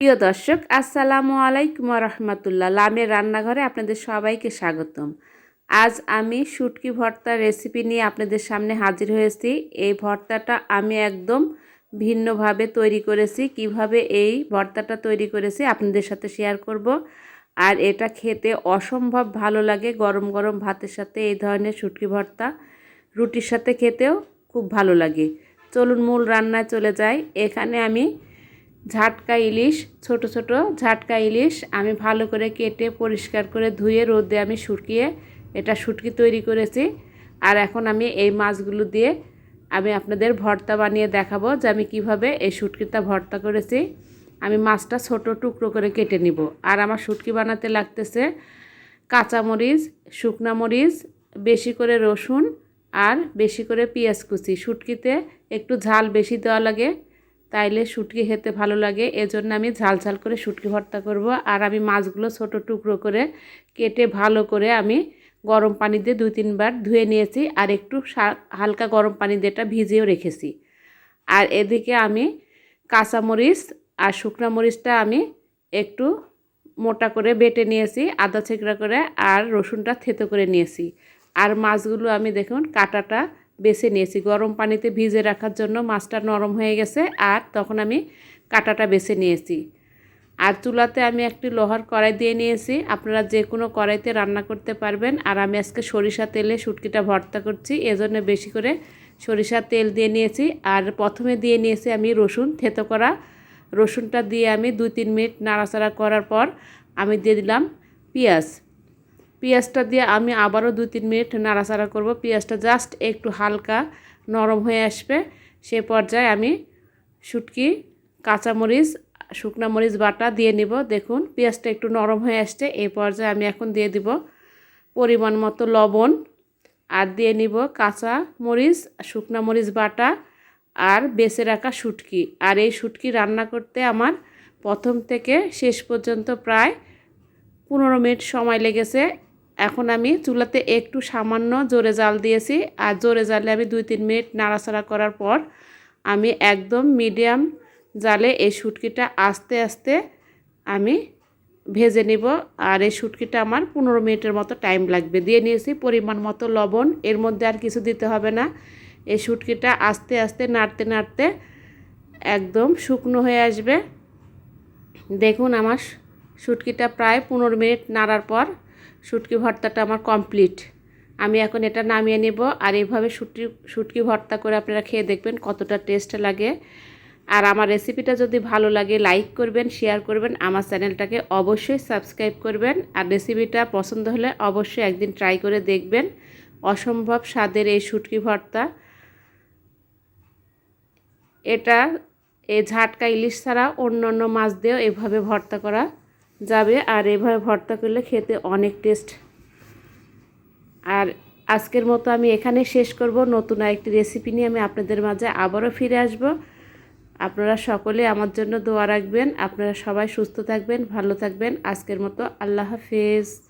প্রিয় দর্শক, আসসালামু আলাইকুম রহমতুল্লাহ। লামের রান্নাঘরে আপনাদের সবাইকে স্বাগতম। আজ আমি শুটকি ভর্তার রেসিপি নিয়ে আপনাদের সামনে হাজির হয়েছি। এই ভর্তাটা আমি একদম ভিন্নভাবে তৈরি করেছি। কীভাবে এই ভর্তাটা তৈরি করেছি আপনাদের সাথে শেয়ার করব। আর এটা খেতে অসম্ভব ভালো লাগে গরম গরম ভাতের সাথে এই ধরনের শুটকি ভর্তা। রুটির সাথে খেতেও খুব ভালো লাগে। চলুন মূল রান্নায় চলে যাই। এখানে আমি ঝাটকা ইলিশ, ছোট ছোট ঝাটকা ইলিশ আমি ভালো করে কেটে পরিষ্কার করে ধুয়ে রোদে আমি শুকিয়ে এটা শুটকি তৈরি করেছি। আর এখন আমি এই মাছগুলো দিয়ে আমি আপনাদের ভর্তা বানিয়ে দেখাবো যে আমি কীভাবে এই শুটকিটা ভর্তা করেছি। আমি মাছটা ছোট টুকরো করে কেটে নিব। আর আমার শুটকি বানাতে লাগতেছে কাঁচামরিচ শুকনা মরিচ, বেশি করে রসুন আর বেশি করে পেঁয়াজ কুচি। শুটকিতে একটু ঝাল বেশি দেওয়া লাগে। তাইলে শুটকি খেতে ভালো লাগে। এজন্য আমি ঝাল ঝাল করে শুটকি ভর্তা করব। আর আমি মাছগুলো ছোট টুকরো করে কেটে ভালো করে আমি গরম পানি দিয়ে দুই তিনবার ধুয়ে নিয়েছি। আর একটু হালকা গরম পানি দিয়ে এটা ভিজিয়েও রেখেছি। আর এদিকে আমি কাঁচামরিচ আর শুকনা মরিচটা আমি একটু মোটা করে বেটে নিয়েছি, আদা ছেঁকড়া করে আর রসুনটা থেতো করে নিয়েছি। আর মাছগুলো আমি দেখুন কাটাটা বেছে নিয়েছি। গরম পানিতে ভিজে রাখার জন্য মাছটা নরম হয়ে গেছে আর তখন আমি কাটাটা বেছে নিয়েছি। আর চুলাতে আমি একটি লোহার কড়াই দিয়ে নিয়েছি। আপনারা যে কোনো কড়াইতে রান্না করতে পারবেন। আর আমি আজকে সরিষা তেলে শুটকিটা ভর্তা করছি। এজন্য বেশি করে সরিষার তেল দিয়ে নিয়েছি। আর প্রথমে দিয়ে নিয়েছি আমি রসুন, থেতো করা রসুনটা দিয়ে আমি দুই তিন মিনিট নাড়াচাড়া করার পর আমি দিয়ে দিলাম পেঁয়াজ। পেঁয়াজটা দিয়ে আমি আবারও দু তিন মিনিট নাড়াচাড়া করব। পেঁয়াজটা জাস্ট একটু হালকা নরম হয়ে আসবে। সে পর্যায়ে আমি শুটকি, কাঁচামরিচ, শুকনা মরিচ বাটা দিয়ে নিব। দেখুন, পেঁয়াজটা একটু নরম হয়ে আসছে। এই পর্যায়ে আমি এখন দিয়ে দিব পরিমাণ মতো লবণ। আর দিয়ে নিব কাঁচা মরিচ, শুকনা মরিচ বাটা আর বেছে রাখা শুটকি। আর এই শুটকি রান্না করতে আমার প্রথম থেকে শেষ পর্যন্ত প্রায় পনেরো মিনিট সময় লেগেছে। এখন আমি চুলাতে একটু সামান্য জোরে জাল দিয়েছি আর জোরে জালে আমি দুই তিন মিনিট নাড়াচাড়া করার পর আমি একদম মিডিয়াম জালে এই শুটকিটা আস্তে আস্তে আমি ভেজে নিব আর এই শুটকিটা আমার পনেরো মিনিটের মতো টাইম লাগবে। দিয়ে নিয়েছি পরিমাণ মতো লবণ, এর মধ্যে আর কিছু দিতে হবে না। এই শুটকিটা আস্তে আস্তে নাড়তে নাড়তে একদম শুকনো হয়ে আসবে। দেখুন আমার শুটকিটা প্রায় পনেরো মিনিট নাড়ার পর শুটকি ভর্তাটা আমার কমপ্লিট। আমি এখন এটা নামিয়ে নেব আর এইভাবে শুটকি শুটকি ভর্তা করে আপনারা খেয়ে দেখবেন কতটা টেস্ট লাগে। আর আমার রেসিপিটা যদি ভালো লাগে, লাইক করবেন, শেয়ার করবেন, আমার চ্যানেলটাকে অবশ্যই সাবস্ক্রাইব করবেন। আর রেসিপিটা পছন্দ হলে অবশ্যই একদিন ট্রাই করে দেখবেন। অসম্ভব স্বাদের এই শুটকি ভর্তা। এটা এই ঝাটকা ইলিশ ছাড়া অন্য অন্য মাছ দিয়েও এভাবে ভর্তা করা যাবে আর এভাবে ভর্তা করলে খেতে অনেক টেস্ট আর আজকের মতো আমি এখানে শেষ করব। নতুন একটি রেসিপি নিয়ে আমি আপনাদের মাঝে আবারও ফিরে আসব। আপনারা সকলে আমার জন্য দোয়া রাখবেন। আপনারা সবাই সুস্থ থাকবেন, ভালো থাকবেন। আজকের মতো আল্লাহ হাফেজ।